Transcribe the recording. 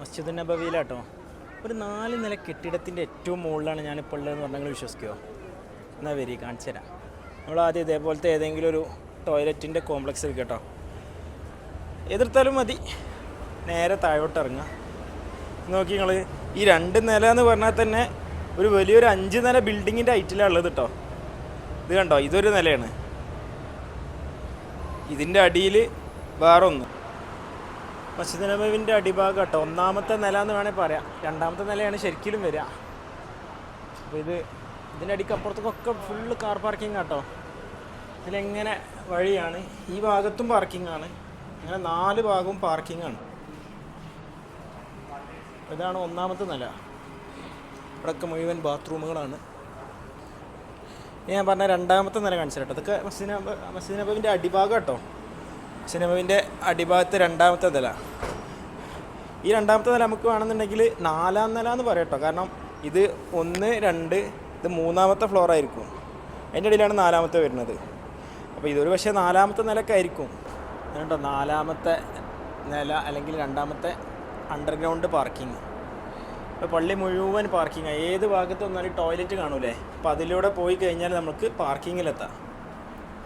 മസ്ജിദ് നബവിയിലാട്ടോ ഒരു നാല് നില കെട്ടിടത്തിന്റെ ഏറ്റവും മുകളിലാണ് ഞാനിപ്പോൾ ഉള്ളതെന്ന് പറഞ്ഞാൽ വിശ്വസിക്കുമോ എന്നാൽ വരി കാണിച്ചു തരാം. നമ്മൾ ആദ്യം ഇതേപോലത്തെ ഏതെങ്കിലും ഒരു ടോയ്ലറ്റിന്റെ കോംപ്ലക്സ് എടുക്കുക കേട്ടോ എതിർത്താലും മതി. നേരെ താഴോട്ട് ഇറങ്ങുക. നോക്കി നിങ്ങൾ ഈ രണ്ട് നില എന്ന് പറഞ്ഞാൽ തന്നെ ഒരു വലിയൊരു അഞ്ച് നില ബിൽഡിങ്ങിന്റെ ഹൈറ്റിലാണ് ഉള്ളത് കേട്ടോ. ഇത് കണ്ടോ? ഇതൊരു നിലയാണ്. ഇതിന്റെ അടിയിൽ വേറൊന്ന്. മസ്ജിദ് നബവിന്റെ അടിഭാഗം കേട്ടോ. ഒന്നാമത്തെ നില എന്ന് വേണേൽ പറയാം. രണ്ടാമത്തെ നിലയാണ് ശരിക്കും വരിക. അപ്പോൾ ഇത് ഇതിന്റെ അടിക്ക് അപ്പുറത്തേക്കൊക്കെ ഫുള്ള് കാർ പാർക്കിംഗ് കേട്ടോ. ഇതിലെങ്ങനെ വഴിയാണ്? ഈ ഭാഗത്തും പാർക്കിംഗ് ആണ്. അങ്ങനെ നാല് ഭാഗവും പാർക്കിംഗ് ആണ്. ഇതാണ് ഒന്നാമത്തെ നില. ഇവിടെയൊക്കെ മുഴുവൻ ബാത്റൂമുകളാണ്. ഞാൻ പറഞ്ഞ രണ്ടാമത്തെ നില കാണിച്ചു കേട്ടോ. ഇതൊക്കെ മസ്ജിദ് നബ മസ്ജിദ് നബവിന്റെ അടിഭാഗം കേട്ടോ. മസ്ജിദ് നബവിന്റെ അടിഭാഗത്ത് രണ്ടാമത്തെ നില. ഈ രണ്ടാമത്തെ നില നമുക്ക് വേണമെന്നുണ്ടെങ്കിൽ നാലാം നില എന്ന് പറയട്ടോ കാരണം ഇത് ഒന്ന് രണ്ട് ഇത് മൂന്നാമത്തെ ഫ്ലോർ ആയിരിക്കും. അതിന്റെ ഇടയിലാണ് നാലാമത്തെ വരുന്നത്. അപ്പോൾ ഇതൊരു പക്ഷേ നാലാമത്തെ നിലയൊക്കെ ആയിരിക്കും. അതുകൊണ്ടോ നാലാമത്തെ നില അല്ലെങ്കിൽ രണ്ടാമത്തെ അണ്ടർഗ്രൗണ്ട് പാർക്കിംഗ് ഇപ്പോൾ പള്ളി മുഴുവൻ പാർക്കിംഗ് ഏത് ഭാഗത്ത് വന്നാലും ടോയ്ലറ്റ് കാണൂലേ? അപ്പോൾ അതിലൂടെ പോയി കഴിഞ്ഞാൽ നമുക്ക് പാർക്കിങ്ങിലെത്താം